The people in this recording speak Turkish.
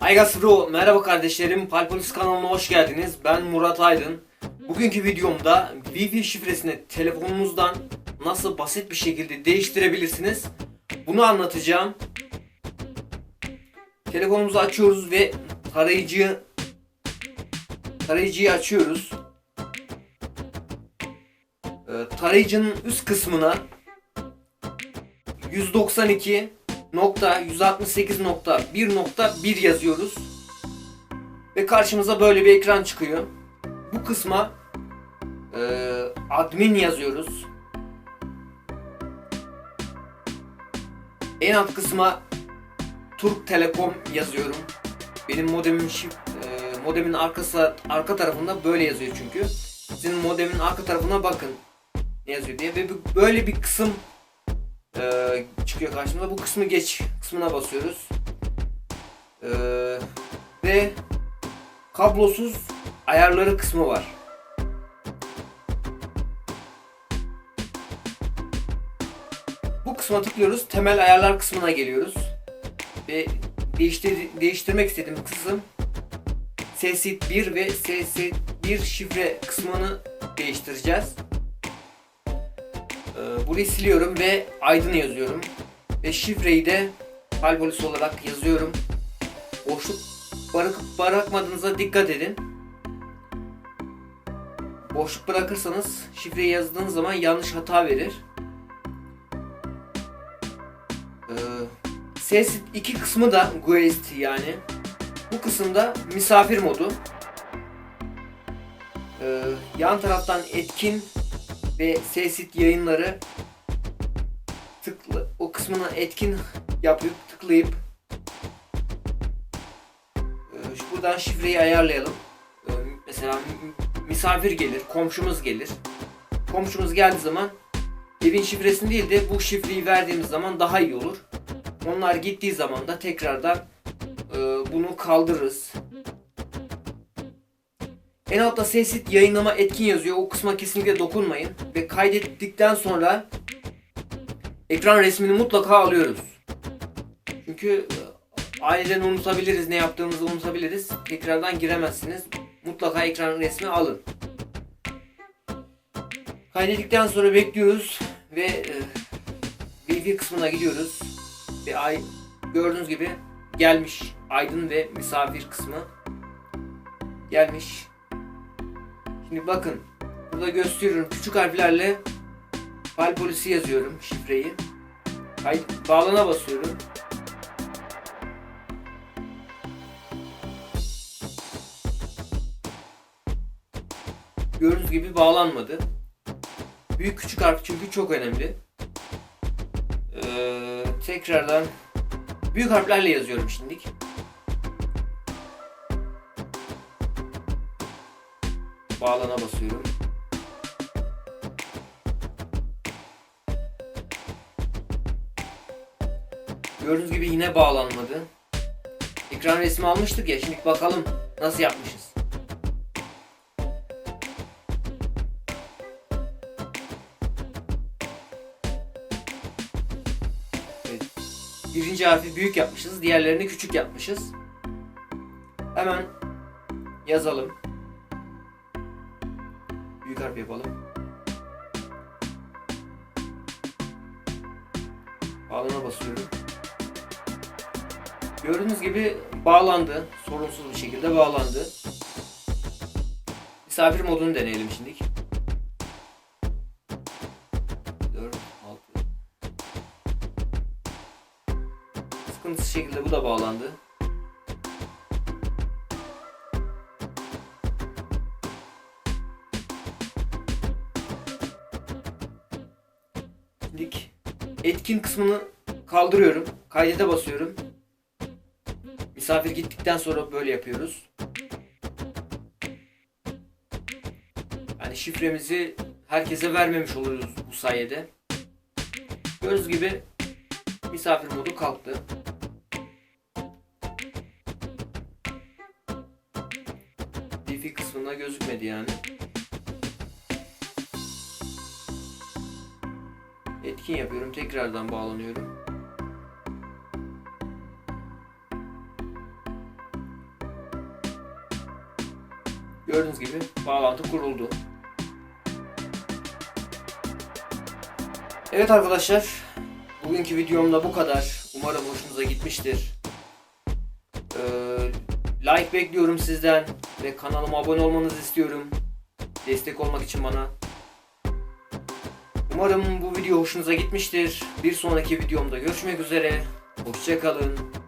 Aygas Bro, merhaba kardeşlerim. Palpolis kanalına hoş geldiniz. Ben Murat Aydın. Bugünkü videomda Wi-Fi şifresini telefonunuzdan nasıl basit bir şekilde değiştirebilirsiniz? Bunu anlatacağım. Telefonumuzu açıyoruz ve tarayıcıyı tarayıcıyı açıyoruz. Ee, tarayıcının üst kısmına 192.168.1.1 yazıyoruz. Ve karşımıza böyle bir ekran çıkıyor. Bu kısma e, admin yazıyoruz. En alt kısma Türk Telekom yazıyorum. Benim modemin şif- e, modemin arkası arka tarafında böyle yazıyor çünkü. Sizin modemin arka tarafına bakın ne yazıyor diye ve böyle bir kısım e, çıkıyor karşımıza. Bu kısmı geç kısmına basıyoruz. E, ve kablosuz ayarları kısmı var. Bu kısma tıklıyoruz. Temel ayarlar kısmına geliyoruz. Ve değiştir değiştirmek istediğim kısım SSID 1 ve SSID 1 şifre kısmını değiştireceğiz. Ee, burayı siliyorum ve Aydın yazıyorum. Ve şifreyi de Palpolis olarak yazıyorum. Boşluk bırakıp bırakmadığınıza dikkat edin. Boşluk bırakırsanız şifreyi yazdığınız zaman yanlış hata verir. Ee, ses iki kısmı da Guest yani. Bu kısımda misafir modu. Ee, yan taraftan etkin ve sesit yayınları tıkla o kısmına etkin yapıp tıklayıp e, buradan şifreyi ayarlayalım. E, mesela misafir gelir, komşumuz gelir. Komşumuz geldiği zaman evin şifresini değil de bu şifreyi verdiğimiz zaman daha iyi olur. Onlar gittiği zaman da tekrardan e, bunu kaldırırız. En altta sesit yayınlama etkin yazıyor. O kısma kesinlikle dokunmayın. Ve kaydettikten sonra ekran resmini mutlaka alıyoruz. Çünkü e, aileden unutabiliriz, ne yaptığımızı unutabiliriz. Tekrardan giremezsiniz. Mutlaka ekran resmi alın. Kaydettikten sonra bekliyoruz ve e, kısmına gidiyoruz. Ve ay gördüğünüz gibi gelmiş aydın ve misafir kısmı gelmiş. Şimdi bakın burada gösteriyorum küçük harflerle file polisi yazıyorum şifreyi. Kay bağlana basıyorum. Gördüğünüz gibi bağlanmadı. Büyük küçük harf çünkü çok önemli. Ee, tekrardan büyük harflerle yazıyorum şimdilik. Bağlana basıyorum. Gördüğünüz gibi yine bağlanmadı. Ekran resmi almıştık ya şimdi bakalım nasıl yapmışız. Evet. Birinci harfi büyük yapmışız, diğerlerini küçük yapmışız. Hemen yazalım. Büyük harf yapalım. Bağlana basıyorum. Gördüğünüz gibi bağlandı. Sorunsuz bir şekilde bağlandı. Misafir modunu deneyelim şimdi. 4, 6. Sıkıntısız şekilde bu da bağlandı. Şimdi etkin kısmını kaldırıyorum. Kaydete basıyorum. Misafir gittikten sonra böyle yapıyoruz. Yani şifremizi herkese vermemiş oluyoruz bu sayede. Gördüğünüz gibi misafir modu kalktı. Wi-Fi kısmında gözükmedi yani. etkin yapıyorum. Tekrardan bağlanıyorum. Gördüğünüz gibi bağlantı kuruldu. Evet arkadaşlar. Bugünkü videomda bu kadar. Umarım hoşunuza gitmiştir. Ee, like bekliyorum sizden ve kanalıma abone olmanızı istiyorum. Destek olmak için bana Umarım bu video hoşunuza gitmiştir. Bir sonraki videomda görüşmek üzere. Hoşçakalın.